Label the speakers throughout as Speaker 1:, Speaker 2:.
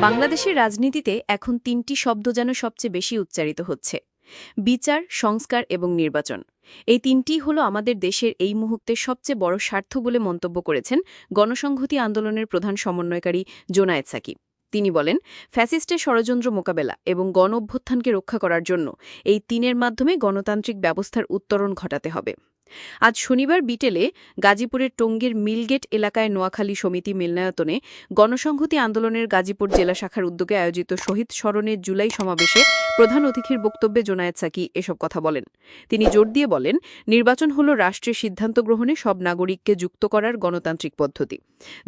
Speaker 1: বাংলাদেশের রাজনীতিতে এখন তিনটি শব্দ যেন সবচেয়ে বেশি উচ্চারিত হচ্ছে। বিচার, সংস্কার এবং নির্বাচন। এই তিনটি হলো আমাদের দেশের এই মুহূর্তে সবচেয়ে বড় স্বার্থ বলে মন্তব্য করেছেন গণসংহতি আন্দোলনের প্রধান সমন্বয়কারী জোনায়েদ সাকিব। তিনি বলেন, ফ্যাসিস্টের ষড়যন্ত্র মোকাবেলা এবং গণ অভ্যুত্থানকে রক্ষা করার জন্য এই তিনের মাধ্যমে গণতান্ত্রিক ব্যবস্থার উত্তরণ ঘটাতে হবে। আজ শনিবার বিটেলে গাজীপুরের টঙ্গীর মিলগেট এলাকায় নোয়াখালী সমিতি মিলনায়তনে গণসংহতি আন্দোলনের গাজীপুর জেলা শাখার উদ্যোগে আয়োজিত শহীদ স্মরণের জুলাই সমাবেশে প্রধান অতিথির বক্তব্যে জোনায়েদ সাকি এসব কথা বলেন। তিনি জোর দিয়ে বলেন, নির্বাচন হল রাষ্ট্রের সিদ্ধান্ত গ্রহণে সব নাগরিককে যুক্ত করার গণতান্ত্রিক পদ্ধতি,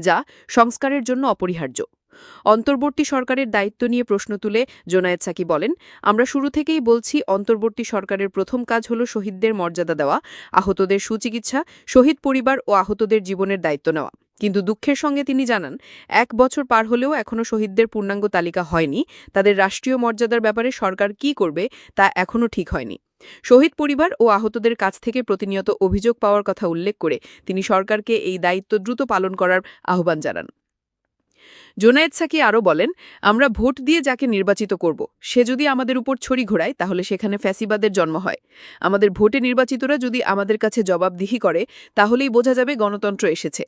Speaker 1: যা সংস্কারের জন্য অপরিহার্য। অন্তর্বর্তী সরকারের দায়িত্ব নিয়ে প্রশ্ন তুলে জোনায়েদ সাকি বলেন, আমরা শুরু থেকেই বলছি অন্তর্বর্তী সরকারের প্রথম কাজ হল শহীদদের মর্যাদা দেওয়া, আহতদের সুচিকিৎসা, শহীদ পরিবার ও আহতদের জীবনের দায়িত্ব নেওয়া। কিন্তু দুঃখের সঙ্গে তিনি জানান, এক বছর পার হলেও এখনও শহীদদের পূর্ণাঙ্গ তালিকা হয়নি। তাদের রাষ্ট্রীয় মর্যাদার ব্যাপারে সরকার কি করবে তা এখনও ঠিক হয়নি। শহীদ পরিবার ও আহতদের কাছ থেকে প্রতিনিয়ত অভিযোগ পাওয়ার কথা উল্লেখ করে তিনি সরকারকে এই দায়িত্ব দ্রুত পালন করার আহ্বান জানান। জোনায়েদ সাকি আরও বলেন, আমরা ভোট দিয়ে যাকে নির্বাচিত করব, সে যদি আমাদের উপর ছড়ি ঘোরায়, তাহলে সেখানে ফ্যাসিবাদের জন্ম হয়। আমাদের ভোটে নির্বাচিতরা যদি আমাদের কাছে জবাবদিহি করে, তাহলেই বোঝা যাবে গণতন্ত্র এসেছে।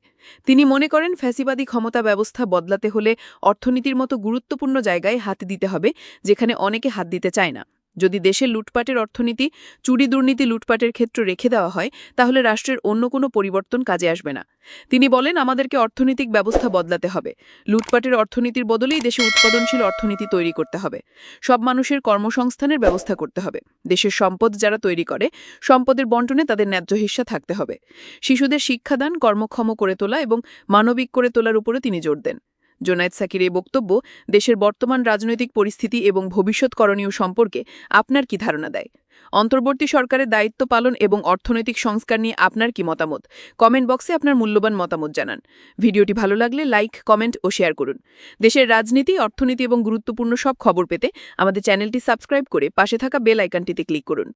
Speaker 1: তিনি মনে করেন, ফ্যাসিবাদী ক্ষমতা ব্যবস্থা বদলাতে হলে অর্থনীতির মতো গুরুত্বপূর্ণ জায়গায় হাত দিতে হবে, যেখানে অনেকে হাত দিতে চায় না। যদি দেশের লুটপাটের অর্থনীতি, চুরি দুর্নীতি লুটপাটের ক্ষেত্র রেখে দেওয়া হয়, তাহলে রাষ্ট্রের অন্য কোনো পরিবর্তন কাজে আসবে না। তিনি বলেন, আমাদেরকে অর্থনৈতিক ব্যবস্থা বদলাতে হবে। লুটপাটের অর্থনীতির বদলেই দেশে উৎপাদনশীল অর্থনীতি তৈরি করতে হবে। সব মানুষের কর্মসংস্থানের ব্যবস্থা করতে হবে। দেশের সম্পদ যারা তৈরি করে, সম্পদের বন্টনে তাদের ন্যায্য হিস্সা থাকতে হবে। শিশুদের শিক্ষাদান, কর্মক্ষম করে তোলা এবং মানবিক করে তোলার উপরে তিনি জোর দেন। জোনায়েদ সাকির এই বক্তব্য দেশের বর্তমান রাজনৈতিক পরিস্থিতি এবং ভবিষ্যৎ করণীয় সম্পর্কে আপনার কি ধারণা দেয়? অন্তর্বর্তী সরকারের দায়িত্ব পালন এবং অর্থনৈতিক সংস্কার নিয়ে আপনার কি মতামত? কমেন্ট বক্সে আপনার মূল্যবান মতামত জানান। ভিডিওটি ভালো লাগলে লাইক, কমেন্ট ও শেয়ার করুন। দেশের রাজনীতি, অর্থনীতি এবং গুরুত্বপূর্ণ সব খবর পেতে আমাদের চ্যানেলটি সাবস্ক্রাইব করে পাশে থাকা বেল আইকনটিতে ক্লিক করুন।